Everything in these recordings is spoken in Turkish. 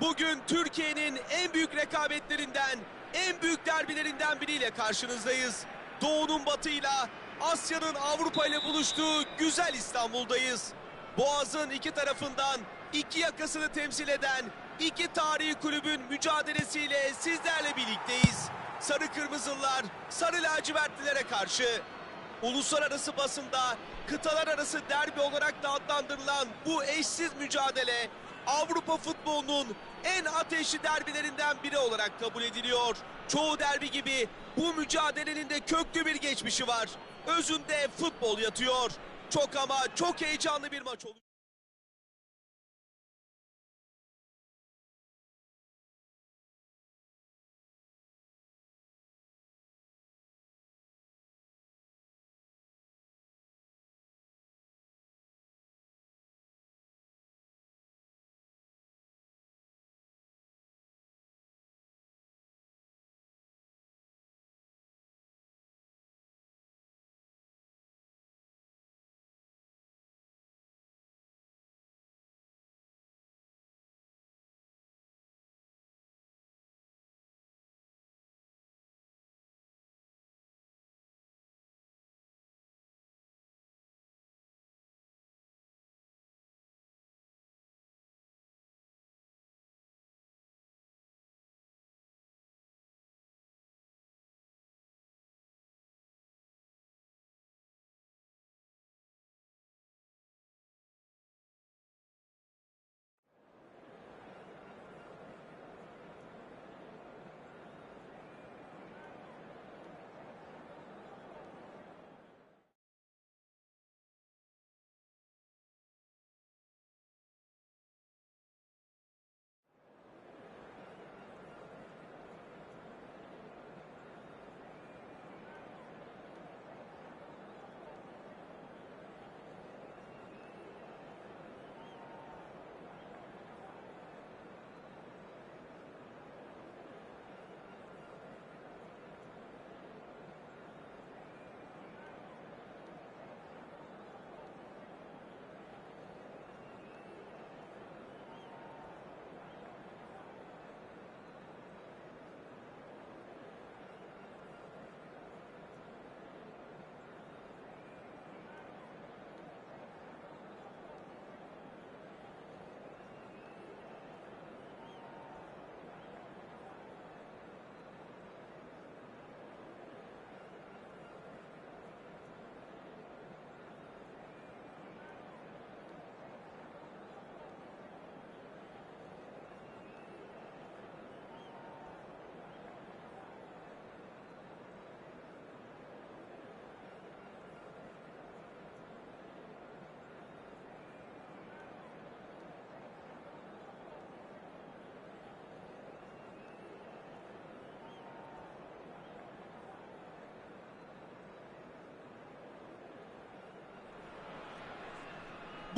Bugün Türkiye'nin en büyük rekabetlerinden, en büyük derbilerinden biriyle karşınızdayız. Doğu'nun batıyla, Asya'nın Avrupa ile buluştuğu güzel İstanbul'dayız. Boğaz'ın iki tarafından iki yakasını temsil eden iki tarihi kulübün mücadelesiyle sizlerle birlikteyiz. Sarı Kırmızılar, Sarı Lacivertlilere karşı Uluslararası basında kıtalar arası derbi olarak da adlandırılan bu eşsiz mücadele Avrupa futbolunun en ateşli derbilerinden biri olarak kabul ediliyor. Çoğu derbi gibi bu mücadelenin de köklü bir geçmişi var. Özünde futbol yatıyor. Çok ama çok heyecanlı bir maç olacak.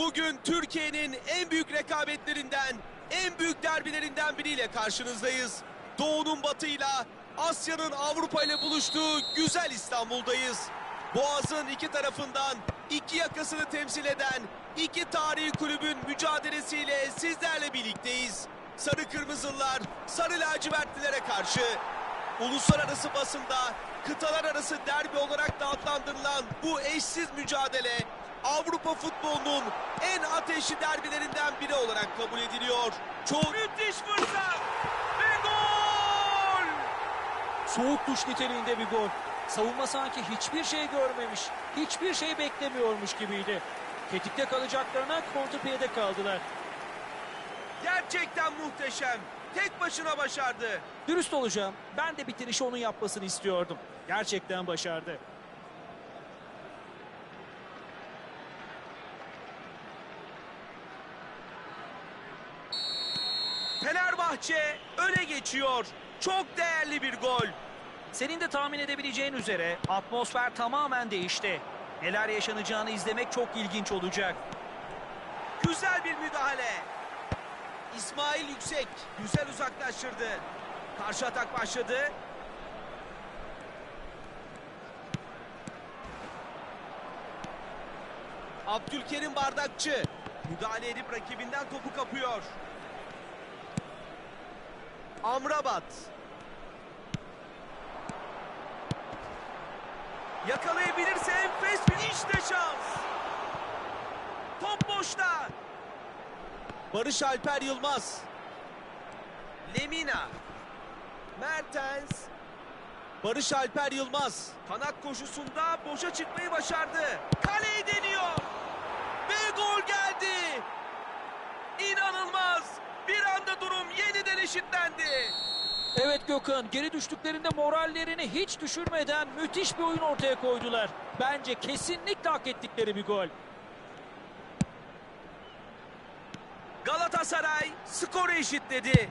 Bugün Türkiye'nin en büyük rekabetlerinden, en büyük derbilerinden biriyle karşınızdayız. Doğu'nun batıyla, Asya'nın Avrupa ile buluştuğu güzel İstanbul'dayız. Boğaz'ın iki tarafından iki yakasını temsil eden iki tarihi kulübün mücadelesiyle sizlerle birlikteyiz. Sarı Kırmızılar, Sarı Lacivertlilere karşı Uluslararası basında kıtalar arası derbi olarak da adlandırılan bu eşsiz mücadele Avrupa futbolunun en ateşli derbilerinden biri olarak kabul ediliyor. Çoğu müthiş fırsat ve gol! Soğuk duş niteliğinde bir gol. Savunma sanki hiçbir şey görmemiş, hiçbir şey beklemiyormuş gibiydi. Tetikte kalacaklarına kontrpiyede kaldılar. Gerçekten muhteşem. Tek başına başardı. Dürüst olacağım, ben de bitirişi onun yapmasını istiyordum. Gerçekten başardı. Fenerbahçe öne geçiyor. Çok değerli bir gol. Senin de tahmin edebileceğin üzere atmosfer tamamen değişti. Neler yaşanacağını izlemek çok ilginç olacak. Güzel bir müdahale. İsmail Yüksek güzel uzaklaştırdı. Karşı atak başladı. Abdülkerim Bardakçı müdahale edip rakibinden topu kapıyor. Amrabat. Yakalayabilirse enfes bir işte şans. Top boşta. Barış Alper Yılmaz. Lemina. Mertens. Barış Alper Yılmaz. Kanat koşusunda boşa çıkmayı başardı. Kaleyi deniyor. Ve gol geldi. İnanılmaz. Bir anda durum yeniden eşitlendi. Evet Gökhan, geri düştüklerinde morallerini hiç düşürmeden müthiş bir oyun ortaya koydular. Bence kesinlikle hak ettikleri bir gol. Galatasaray skoru eşitledi.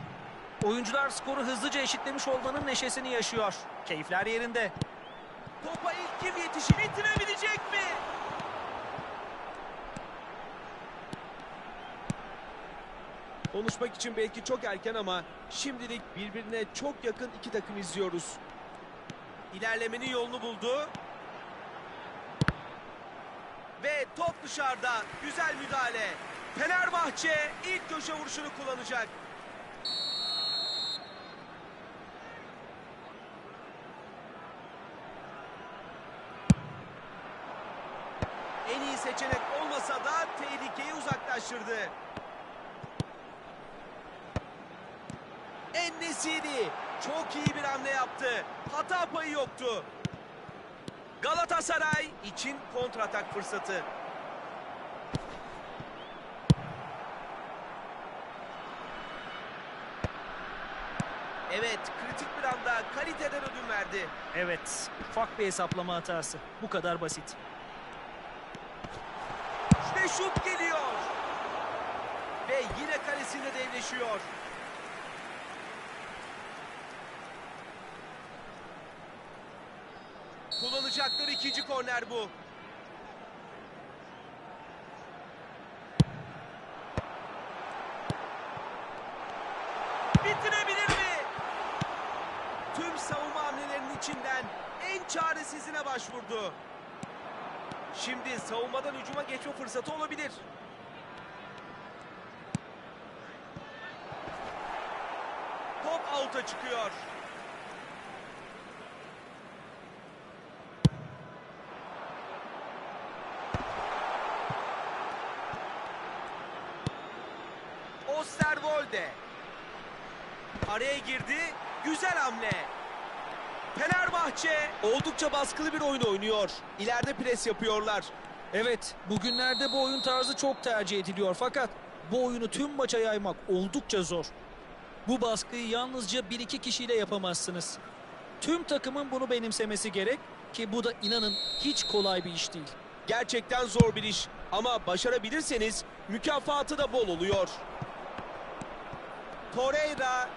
Oyuncular skoru hızlıca eşitlemiş olmanın neşesini yaşıyor. Keyifler yerinde. Topa ilk kim yetişir? Bitirebilecek mi? Konuşmak için belki çok erken ama şimdilik birbirine çok yakın iki takım izliyoruz. İlerlemenin yolunu buldu. Ve top dışarıda. Güzel müdahale. Fenerbahçe ilk köşe vuruşunu kullanacak. En iyi seçenek olmasa da tehlikeyi uzaklaştırdı. Ennesiri çok iyi bir hamle yaptı. Hata payı yoktu. Galatasaray için kontratak fırsatı. Evet, kritik bir anda kaliteden ödün verdi. Evet, ufak bir hesaplama hatası. Bu kadar basit. Ve şut geliyor. Ve yine kalesinde devleşiyor. Kullanacakları ikinci korner bu. Bitirebilir mi? Tüm savunma hamlelerinin içinden en çaresizine başvurdu. Şimdi savunmadan hücuma geçme fırsatı olabilir. Top out'a çıkıyor. Osterwolde. Araya girdi. Güzel hamle. Fenerbahçe oldukça baskılı bir oyun oynuyor. İleride pres yapıyorlar. Evet, bugünlerde bu oyun tarzı çok tercih ediliyor fakat bu oyunu tüm maça yaymak oldukça zor. Bu baskıyı yalnızca bir iki kişiyle yapamazsınız. Tüm takımın bunu benimsemesi gerek ki bu da inanın hiç kolay bir iş değil. Gerçekten zor bir iş ama başarabilirseniz mükafatı da bol oluyor. Torreira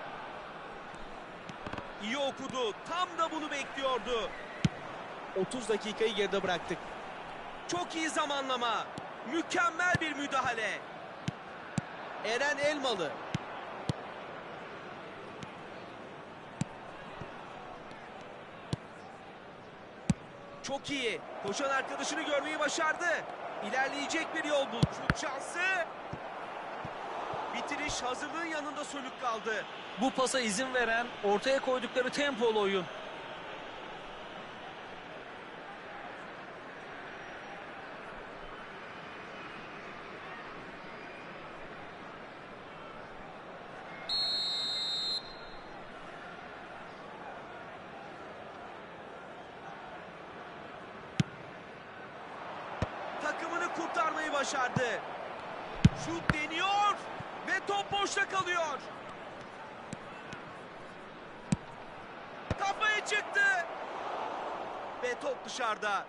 iyi okudu. Tam da bunu bekliyordu. 30 dakikayı geride bıraktık. Çok iyi zamanlama. Mükemmel bir müdahale. Eren Elmalı. Çok iyi. Koşan arkadaşını görmeyi başardı. İlerleyecek bir yol buldu. Şut şansı. Bitiriş hazırlığın yanında sönük kaldı. Bu pasa izin veren ortaya koydukları tempolu oyun. Takımını kurtarmayı başardı. Şut deniyor ve top boşta kalıyor. Kafaya çıktı. Ve dışarıda.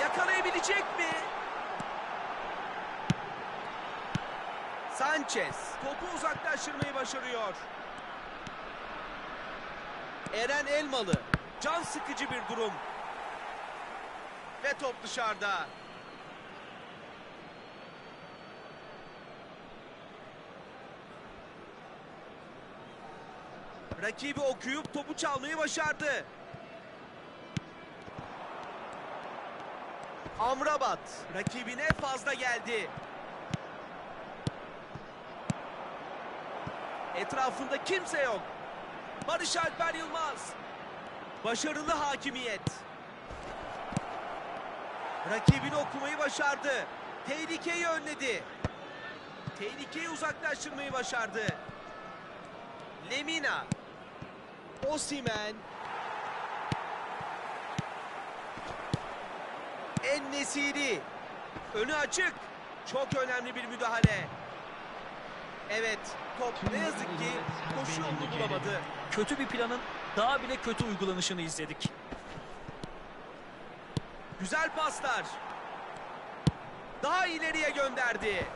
Yakalayabilecek mi? Sanchez topu uzaklaştırmayı başarıyor. Eren Elmalı can sıkıcı bir durum. Ve top dışarıda. Rakibi okuyup topu çalmayı başardı. Amrabat rakibine fazla geldi. Etrafında kimse yok. Barış Alper Yılmaz. Başarılı hakimiyet. Rakibini okumayı başardı. Tehlikeyi önledi. Tehlikeyi uzaklaştırmayı başardı. Lemina. Osimen. En-Nesiri. Önü açık. Çok önemli bir müdahale. Evet, top ne yazık ki koşu yolunu bulamadı. Kötü bir planın daha bile kötü uygulanışını izledik. Güzel paslar. Daha ileriye gönderdi.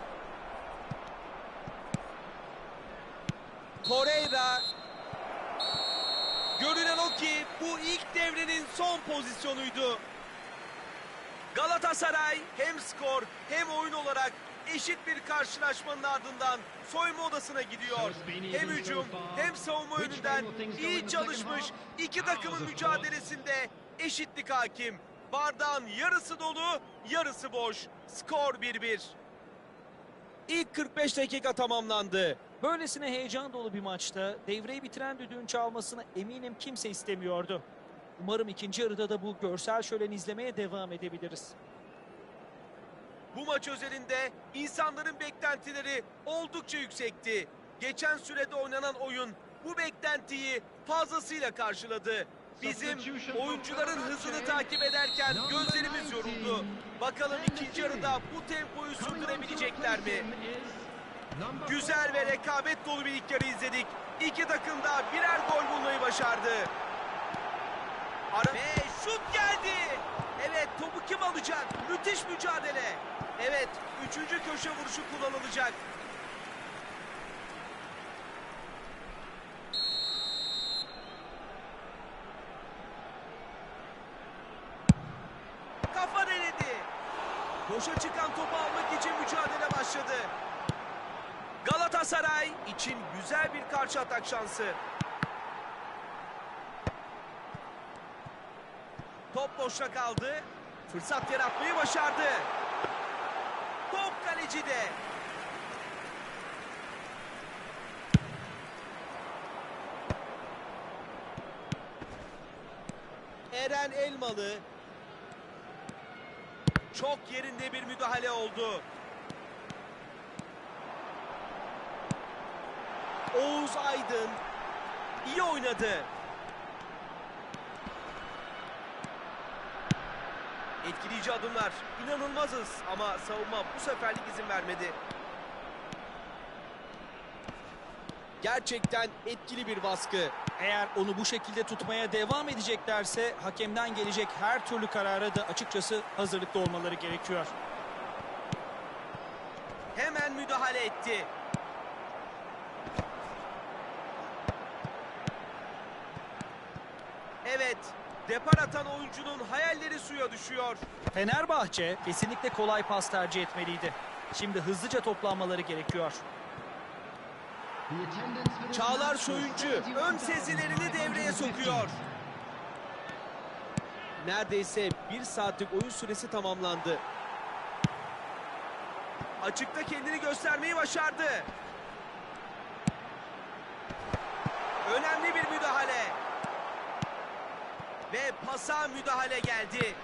Torreira. Görünen o ki bu ilk devrenin son pozisyonuydu. Galatasaray hem skor hem oyun olarak eşit bir karşılaşmanın ardından soyunma odasına gidiyor. Hem hücum hem savunma yönünden iyi çalışmış iki takımın mücadelesinde eşitlik hakim. Bardağın yarısı dolu, yarısı boş. Skor 1-1. İlk 45 dakika tamamlandı. Böylesine heyecan dolu bir maçta devreyi bitiren düdüğün çalmasını eminim kimse istemiyordu. Umarım ikinci yarıda da bu görsel şöleni izlemeye devam edebiliriz. Bu maç özelinde insanların beklentileri oldukça yüksekti. Geçen sürede oynanan oyun bu beklentiyi fazlasıyla karşıladı. Bizim oyuncuların hızını takip ederken gözlerimiz yoruldu. Bakalım ikinci yarıda bu tempoyu sürdürebilecekler mi? Güzel ve rekabet dolu bir ilk yarı izledik. İki takım da birer gol bulmayı başardı. Ara ve şut geldi. Evet topu kim alacak? Müthiş mücadele. Evet üçüncü köşe vuruşu kullanılacak. Kafa denedi. Boşa çıkan topu almak için mücadele başladı. Galatasaray için güzel bir karşı atak şansı. Top boşta kaldı. Fırsat yaratmayı başardı. Top kalecide. Eren Elmalı. Çok yerinde bir müdahale oldu. Oğuz Aydın iyi oynadı. Etkileyici adımlar. İnanılmazız ama savunma bu seferlik izin vermedi. Gerçekten etkili bir baskı. Eğer onu bu şekilde tutmaya devam edeceklerse hakemden gelecek her türlü karara da açıkçası hazırlıklı olmaları gerekiyor. Hemen müdahale etti. Evet, depar atan oyuncunun hayalleri suya düşüyor. Fenerbahçe kesinlikle kolay pas tercih etmeliydi. Şimdi hızlıca toplanmaları gerekiyor. Çağlar Soyuncu ön sezilerini devreye sokuyor. Neredeyse bir saatlik oyun süresi tamamlandı. Açıkta kendini göstermeyi başardı. Önemli bir müdahale. Ve pasa müdahale geldi.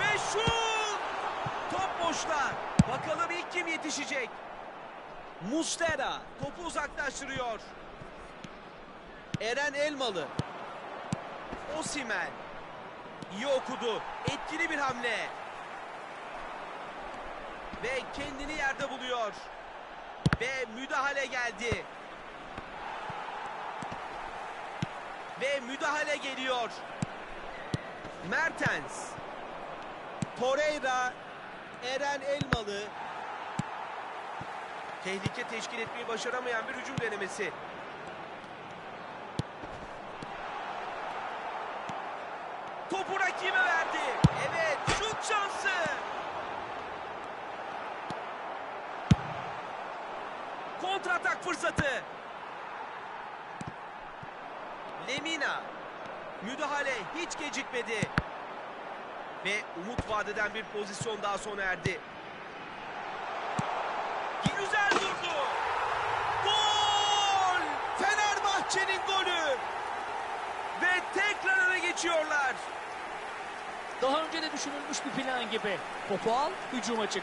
Ve şut! Top boşta. Bakalım ilk kim yetişecek? Mustera topu uzaklaştırıyor. Eren Elmalı. Osimen. İyi okudu. Etkili bir hamle. Ve kendini yerde buluyor. Ve müdahale geldi. Ve müdahale geliyor. Mertens. Torreira. Eren Elmalı. Tehlike teşkil etmeyi başaramayan bir hücum denemesi. Topu rakibe verdi. Evet şut şansı. Kontratak fırsatı. Lemina. Müdahale hiç gecikmedi. Ve umut vadeden bir pozisyon daha sona erdi. Güzel vurdu. Gol! Fenerbahçe'nin golü. Ve tekrar öne geçiyorlar. Daha önce de düşünülmüş bir plan gibi. Topu al, hücuma çık.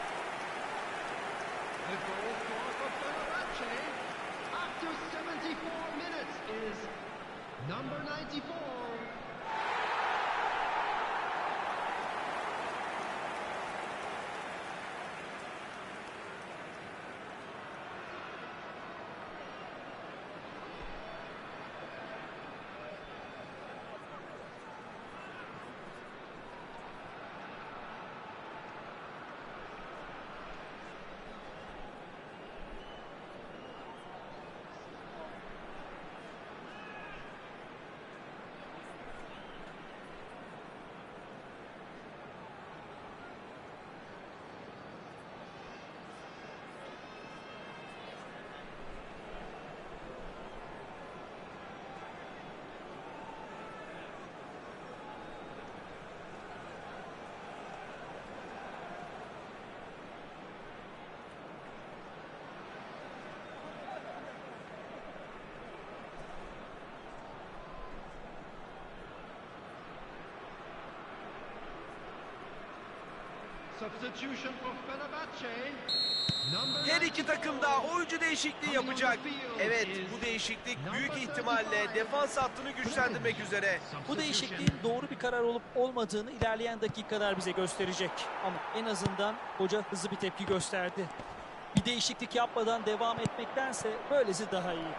Her iki 94. takım da oyuncu değişikliği yapacak. Evet bu değişiklik büyük ihtimalle defans hattını güçlendirmek üzere. Bu değişikliğin doğru bir karar olup olmadığını ilerleyen dakikalar bize gösterecek. Ama en azından hoca hızlı bir tepki gösterdi. Bir değişiklik yapmadan devam etmektense böylesi daha iyi.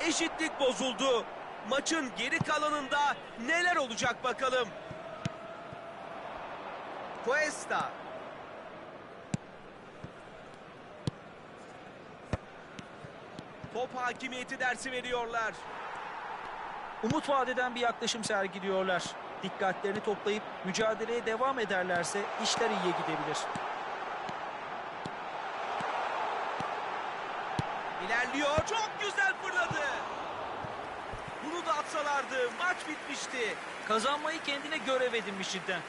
Eşitlik bozuldu. Maçın geri kalanında neler olacak bakalım. Cuesta. Top hakimiyeti dersi veriyorlar. Umut vadeden bir yaklaşım sergiliyorlar. Dikkatlerini toplayıp mücadeleye devam ederlerse işler iyiye gidebilir. İlerliyor. Çok güzel fırladı. Bunu da atsalardı maç bitmişti. Kazanmayı kendine görev edinmiş cidden.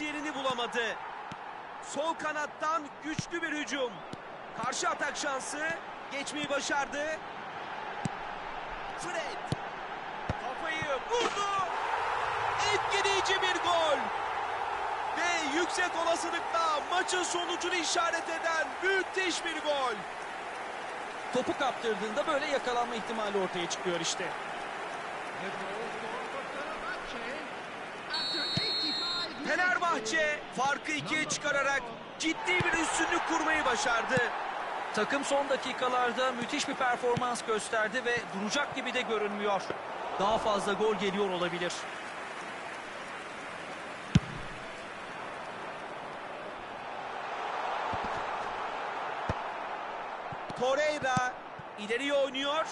Yerini bulamadı. Sol kanattan güçlü bir hücum. Karşı atak şansı. Geçmeyi başardı. Fred. Kafayı vurdu. Etkileyici bir gol. Ve yüksek olasılıkla maçın sonucunu işaret eden müthiş bir gol. Topu kaptırdığında böyle yakalanma ihtimali ortaya çıkıyor işte. Fenerbahçe farkı ikiye çıkararak ciddi bir üstünlük kurmayı başardı. Takım son dakikalarda müthiş bir performans gösterdi ve duracak gibi de görünmüyor. Daha fazla gol geliyor olabilir. Torreira ileriye oynuyor.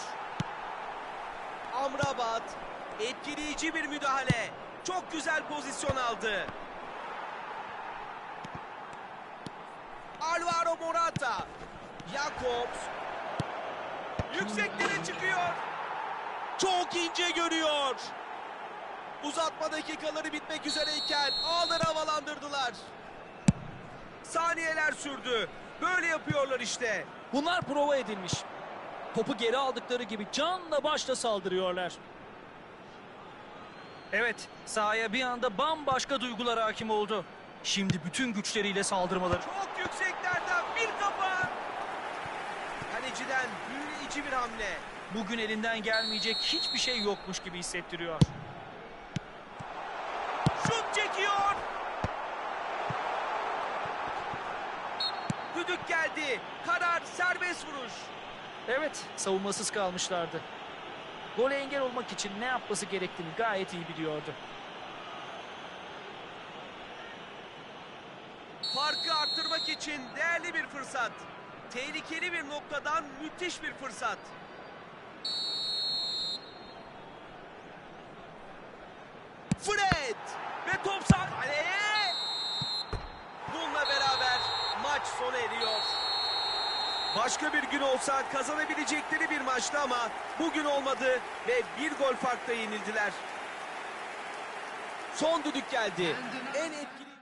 Amrabat etkileyici bir müdahale. Çok güzel pozisyon aldı. Morata. Jakobs. Yükseklere çıkıyor. Çok ince görüyor. Uzatma dakikaları bitmek üzereyken ağları havalandırdılar. Saniyeler sürdü. Böyle yapıyorlar işte. Bunlar prova edilmiş. Topu geri aldıkları gibi canla başla saldırıyorlar. Evet, sahaya bir anda bambaşka duygular hakim oldu. Şimdi bütün güçleriyle saldırmaları. Çok yükseklerden bir kafa. Kaleciden büyüleyici bir hamle. Bugün elinden gelmeyecek hiçbir şey yokmuş gibi hissettiriyor. Şut çekiyor. Düdük geldi. Karar serbest vuruş. Evet, savunmasız kalmışlardı. Gole engel olmak için ne yapması gerektiğini gayet iyi biliyordu. Farkı arttırmak için değerli bir fırsat. Tehlikeli bir noktadan müthiş bir fırsat. Fred ve top sağ kaleye. Bununla beraber maç sona eriyor. Başka bir gün olsa kazanabilecekleri bir maçtı ama bugün olmadı ve bir gol farkla yenildiler. Son düdük geldi. En etkili